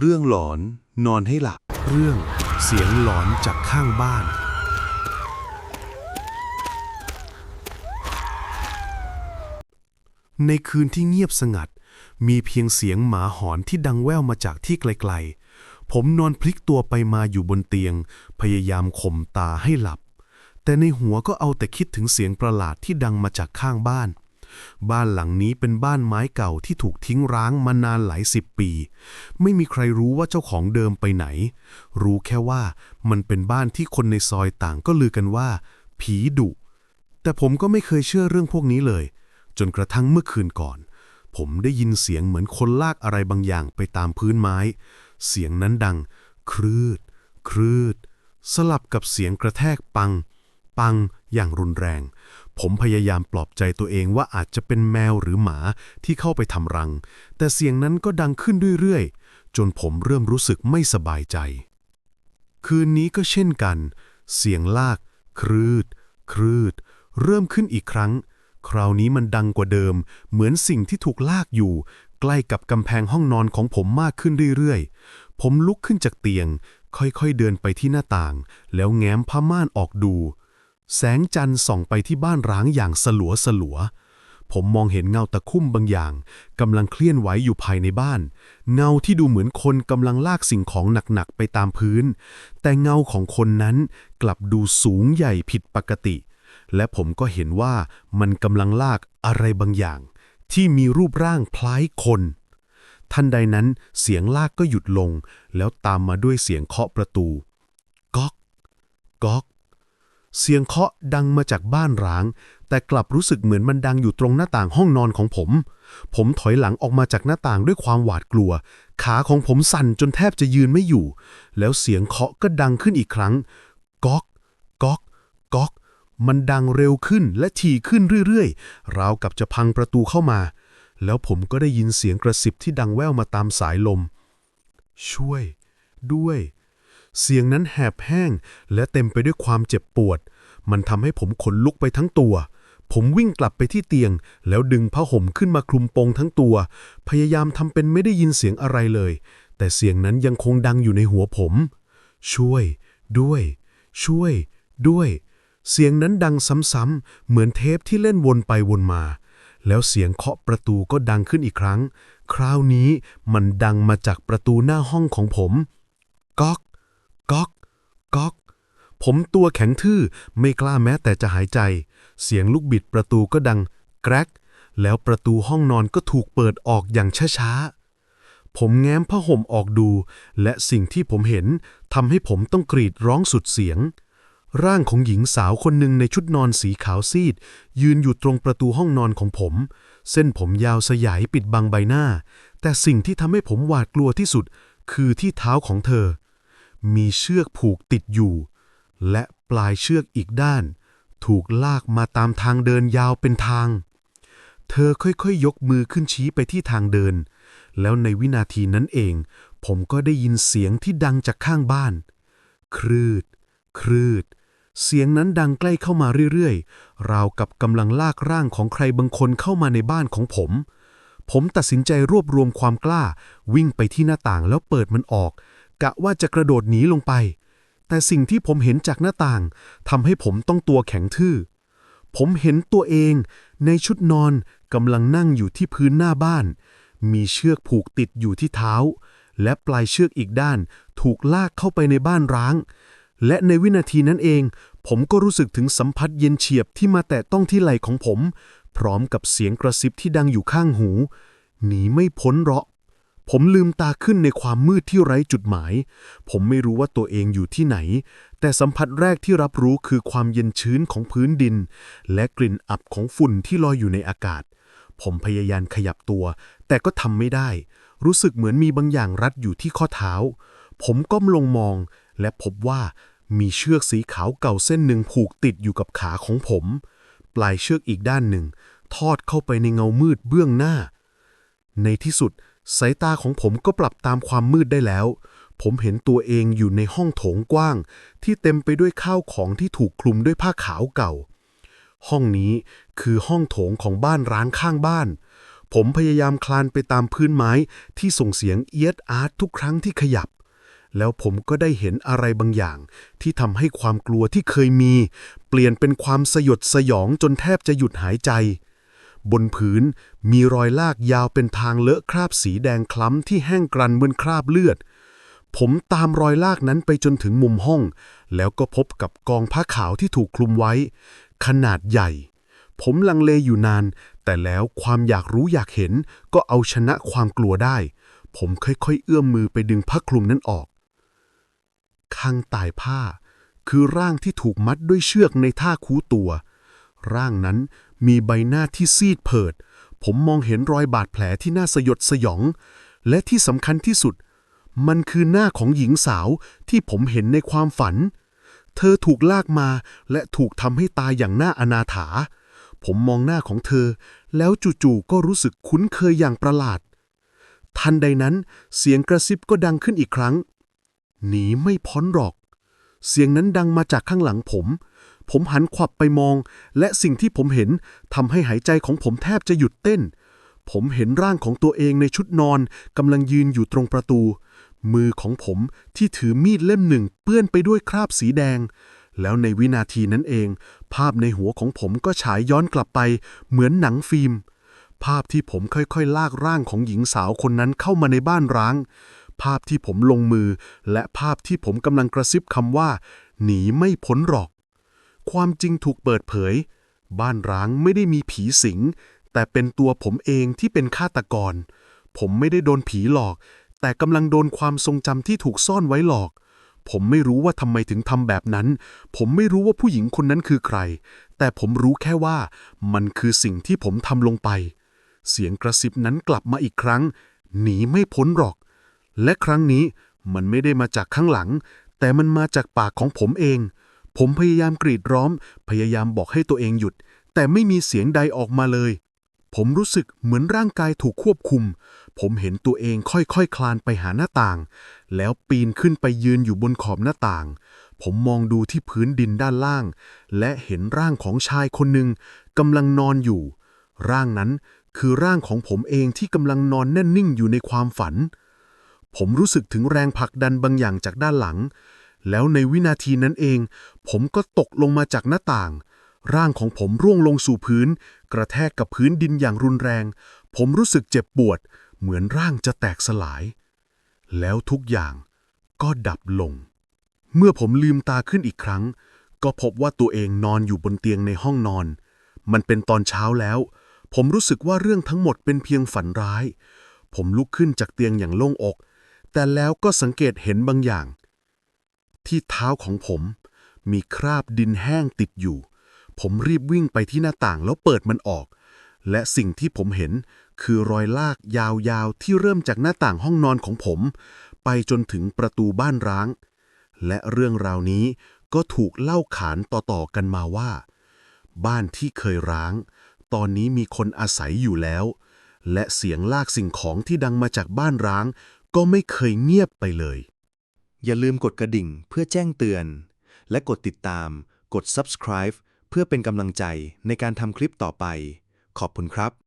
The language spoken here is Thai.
เรื่องหลอนนอนให้หลับ เรื่องเสียงหลอนจากข้างบ้าน ในคืนที่เงียบสงัด มีเพียงเสียงหมาหอนที่ดังแว่วมาจากที่ไกลๆ ผมนอนพลิกตัวไปมาอยู่บนเตียง พยายามข่มตาให้หลับ แต่ในหัวก็เอาแต่คิดถึงเสียงประหลาดที่ดังมาจากข้างบ้าน บ้านหลังนี้เป็นบ้านไม้เก่าที่ถูกทิ้งร้างมานานหลายสิบปี ไม่มีใครรู้ว่าเจ้าของเดิมไปไหน รู้แค่ว่ามันเป็นบ้านที่คนในซอยต่างก็ลือกันว่า ผีดุ แต่ผมก็ไม่เคยเชื่อเรื่องพวกนี้เลย จนกระทั่งเมื่อคืนก่อน ผมได้ยินเสียงเหมือนคนลากอะไรบางอย่างไปตามพื้นไม้ เสียงนั้นดัง ครืด ครืด สลับกับเสียงกระแทกปัง ปังอย่างรุนแรง ผมพยายามปลอบใจตัวเองว่าอาจจะเป็นแมวหรือหมาที่เข้าไปทำรัง แต่เสียงนั้นก็ดังขึ้นเรื่อยๆ จนผมเริ่มรู้สึกไม่สบายใจ คืนนี้ก็เช่นกัน เสียงลาก ครืด ครืด เริ่มขึ้นอีกครั้ง คราวนี้มันดังกว่าเดิม เหมือนสิ่งที่ถูกลากอยู่ ใกล้กับกำแพงห้องนอนของผมมากขึ้นเรื่อยๆ ผมลุกขึ้นจากเตียง ค่อยๆเดินไปที่หน้าต่าง แล้วแง้มผ้าม่านออกดู แสงจันทร์ส่องไปที่บ้านร้างอย่างสลัวสลัว ผมมองเห็นเงาตะคุ่มบางอย่างกำลังเคลื่อนไหวอยู่ภายในบ้าน เงาที่ดูเหมือนคนกำลังลากสิ่งของหนักๆไปตามพื้น แต่เงาของคนนั้นกลับดูสูงใหญ่ผิดปกติ และผมก็เห็นว่ามันกำลังลากอะไรบางอย่าง ที่มีรูปร่างคล้ายคนทันใดนั้นเสียงลากก็หยุดลง แล้วตามมาด้วยเสียงเคาะประตู ก๊อก ก๊อก เสียงเคาะดังมาจากบ้านร้าง แต่กลับรู้สึกเหมือนมันดังอยู่ตรงหน้าต่างห้องนอนของผม ผมถอยหลังออกมาจากหน้าต่างด้วยความหวาดกลัว ขาของผมสั่นจนแทบจะยืนไม่อยู่ แล้วเสียงเคาะก็ดังขึ้นอีกครั้ง ก๊อกก๊อกก๊อก มันดังเร็วขึ้นและถี่ขึ้นเรื่อยๆ ราวกับจะพังประตูเข้ามา แล้วผมก็ได้ยินเสียงกระสิบที่ดังแว่วมาตามสายลม ช่วย ด้วย เสียงนั้นแหบแห้ง และเต็มไปด้วยความเจ็บปวด มันทำให้ผมขนลุกไปทั้งตัว ผมวิ่งกลับไปที่เตียง แล้วดึงผ้าห่มขึ้นมาคลุมโปงทั้งตัว พยายามทำเป็นไม่ได้ยินเสียงอะไรเลย แต่เสียงนั้นยังคงดังอยู่ในหัวผม ช่วย ด้วย ช่วย ด้วย เสียงนั้นดังซ้ำๆเหมือนเทปที่เล่นวนไปวนมา แล้วเสียงเคาะประตูก็ดังขึ้นอีกครั้ง คราวนี้มันดังมาจากประตูหน้าห้องของผม ก๊อก ก๊อก ก๊อก ผมตัวแข็งทื่อไม่กล้าแม้แต่จะหายใจ เสียงลูกบิดประตูก็ดัง แกรก แล้วประตูห้องนอนก็ถูกเปิดออกอย่างช้าๆ ผมแง้มผ้าห่มออกดู และสิ่งที่ผมเห็นทำให้ผมต้องกรีดร้องสุดเสียง ร่างของหญิงสาวคนหนึ่งในชุดนอนสีขาวซีด ยืนอยู่ตรงประตูห้องนอนของผม เส้นผมยาวสยายปิดบังใบหน้า แต่สิ่งที่ทำให้ผมหวาดกลัวที่สุดคือที่เท้าของเธอ มีเชือกผูกติดอยู่ และปลายเชือกอีกด้าน ถูกลากมาตามทางเดินยาวเป็นทาง เธอค่อยๆยกมือขึ้นชี้ไปที่ทางเดิน แล้วในวินาทีนั้นเอง ผมก็ได้ยินเสียงที่ดังจากข้างบ้าน ครืด ครืด เสียงนั้นดังใกล้เข้ามาเรื่อยๆ ราวกับกำลังลากร่างของใครบางคนเข้ามาในบ้านของผมผมตัดสินใจรวบรวมความกล้า วิ่งไปที่หน้าต่างแล้วเปิดมันออก กะว่าจะกระโดดหนีลงไป แต่สิ่งที่ผมเห็นจากหน้าต่างทำให้ผมต้องตัวแข็งทื่อ ผมเห็นตัวเองในชุดนอนกำลังนั่งอยู่ที่พื้นหน้าบ้าน มีเชือกผูกติดอยู่ที่เท้า และปลายเชือกอีกด้านถูกลากเข้าไปในบ้านร้าง และในวินาทีนั้นเอง ผมก็รู้สึกถึงสัมผัสเย็นเฉียบที่มาแตะต้องที่ไหล่ของผม พร้อมกับเสียงกระซิบที่ดังอยู่ข้างหูหนีไม่พ้นหรอก ผมลืมตาขึ้นในความมืดที่ไร้จุดหมาย ผมไม่รู้ว่าตัวเองอยู่ที่ไหน แต่สัมผัสแรกที่รับรู้คือความเย็นชื้นของพื้นดิน และกลิ่นอับของฝุ่นที่ลอยอยู่ในอากาศ ผมพยายามขยับตัว แต่ก็ทำไม่ได้ รู้สึกเหมือนมีบางอย่างรัดอยู่ที่ข้อเท้า ผมก้มลงมอง และพบว่ามีเชือกสีขาวเก่าเส้นหนึ่งผูกติดอยู่กับขาของผม ปลายเชือกอีกด้านหนึ่ง ทอดเข้าไปในเงามืดเบื้องหน้า ในที่สุด สายตาของผมก็ปรับตามความมืดได้แล้ว ผมเห็นตัวเองอยู่ในห้องโถงกว้าง ที่เต็มไปด้วยข้าวของที่ถูกคลุมด้วยผ้าขาวเก่า ห้องนี้คือห้องโถงของบ้านร้างข้างบ้าน ผมพยายามคลานไปตามพื้นไม้ที่ส่งเสียงเอียดอาร์ตทุกครั้งที่ขยับ แล้วผมก็ได้เห็นอะไรบางอย่าง ที่ทำให้ความกลัวที่เคยมี เปลี่ยนเป็นความสยดสยองจนแทบจะหยุดหายใจ บนพื้นมีรอยลากยาวเป็นทางเลอะคราบสีแดงคล้ำที่แห้งกรันเหมือนคราบเลือด ผมตามรอยลากนั้นไปจนถึงมุมห้อง แล้วก็พบกับกองผ้าขาวที่ถูกคลุมไว้ ขนาดใหญ่ ผมลังเลอยู่นาน แต่แล้วความอยากรู้อยากเห็นก็เอาชนะความกลัวได้ ผมค่อยๆ เอื้อมมือไปดึงผ้าคลุมนั้นออกข้างตายผ้า คือร่างที่ถูกมัดด้วยเชือกในท่าคูตัว ร่างนั้น มีใบหน้าที่ซีดเผิด ผมมองเห็นรอยบาดแผลที่น่าสยดสยอง และที่สำคัญที่สุด มันคือหน้าของหญิงสาวที่ผมเห็นในความฝัน เธอถูกลากมาและถูกทำให้ตายอย่างน่าอนาถา ผมมองหน้าของเธอ แล้วจู่ๆก็รู้สึกคุ้นเคยอย่างประหลาด ทันใดนั้นเสียงกระซิบก็ดังขึ้นอีกครั้ง หนีไม่พ้นหรอก เสียงนั้นดังมาจากข้างหลังผม ผมหันขวับไปมอง และสิ่งที่ผมเห็นทำให้หายใจของผมแทบจะหยุดเต้น ผมเห็นร่างของตัวเองในชุดนอนกำลังยืนอยู่ตรงประตู มือของผมที่ถือมีดเล่มหนึ่งเปื้อนไปด้วยคราบสีแดง แล้วในวินาทีนั้นเอง ภาพในหัวของผมก็ฉายย้อนกลับไป เหมือนหนังฟิล์ม ภาพที่ผมค่อยๆ ลากร่างของหญิงสาวคนนั้นเข้ามาในบ้านร้าง ภาพที่ผมลงมือ และภาพที่ผมกำลังกระซิบคำว่า หนีไม่พ้นหรอก ความจริงถูกเปิดเผย บ้านร้างไม่ได้มีผีสิง แต่เป็นตัวผมเองที่เป็นฆาตกร ผมไม่ได้โดนผีหลอก แต่กำลังโดนความทรงจำที่ถูกซ่อนไว้หลอก ผมไม่รู้ว่าทำไมถึงทำแบบนั้น ผมไม่รู้ว่าผู้หญิงคนนั้นคือใคร แต่ผมรู้แค่ว่ามันคือสิ่งที่ผมทำลงไป เสียงกระซิบนั้นกลับมาอีกครั้ง หนีไม่พ้นหรอก และครั้งนี้มันไม่ได้มาจากข้างหลัง แต่มันมาจากปากของผมเอง ผมพยายามกรีดร้อง พยายามบอกให้ตัวเองหยุด แต่ไม่มีเสียงใดออกมาเลย ผมรู้สึกเหมือนร่างกายถูกควบคุม ผมเห็นตัวเองค่อยๆคคลานไปหาหน้าต่าง แล้วปีนขึ้นไปยืนอยู่บนขอบหน้าต่าง ผมมองดูที่พื้นดินด้านล่าง และเห็นร่างของชายคนหนึ่งกำลังนอนอยู่ ร่างนั้นคือร่างของผมเองที่กำลังนอนแน่นนิ่งอยู่ในความฝัน ผมรู้สึกถึงแรงผลักดันบางอย่างจากด้านหลัง แล้วในวินาทีนั้นเอง ผมก็ตกลงมาจากหน้าต่าง ร่างของผมร่วงลงสู่พื้น กระแทกกับพื้นดินอย่างรุนแรง ผมรู้สึกเจ็บปวด เหมือนร่างจะแตกสลาย แล้วทุกอย่างก็ดับลง เมื่อผมลืมตาขึ้นอีกครั้ง ก็พบว่าตัวเองนอนอยู่บนเตียงในห้องนอน มันเป็นตอนเช้าแล้ว ผมรู้สึกว่าเรื่องทั้งหมดเป็นเพียงฝันร้าย ผมลุกขึ้นจากเตียงอย่างโล่งอก แต่แล้วก็สังเกตเห็นบางอย่าง ที่เท้าของผม มีคราบดินแห้งติดอยู่ ผมรีบวิ่งไปที่หน้าต่างแล้วเปิดมันออก และสิ่งที่ผมเห็นคือรอยลากยาวๆ ที่เริ่มจากหน้าต่างห้องนอนของผม ไปจนถึงประตูบ้านร้าง และเรื่องราวนี้ก็ถูกเล่าขานต่อๆกันมาว่า บ้านที่เคยร้าง ตอนนี้มีคนอาศัยอยู่แล้ว และเสียงลากสิ่งของที่ดังมาจากบ้านร้าง ก็ไม่เคยเงียบไปเลย อย่าลืมกดกระดิ่งเพื่อแจ้งเตือน และกดติดตาม กด subscribe เพื่อเป็นกำลังใจในการทำคลิปต่อไป ขอบคุณครับ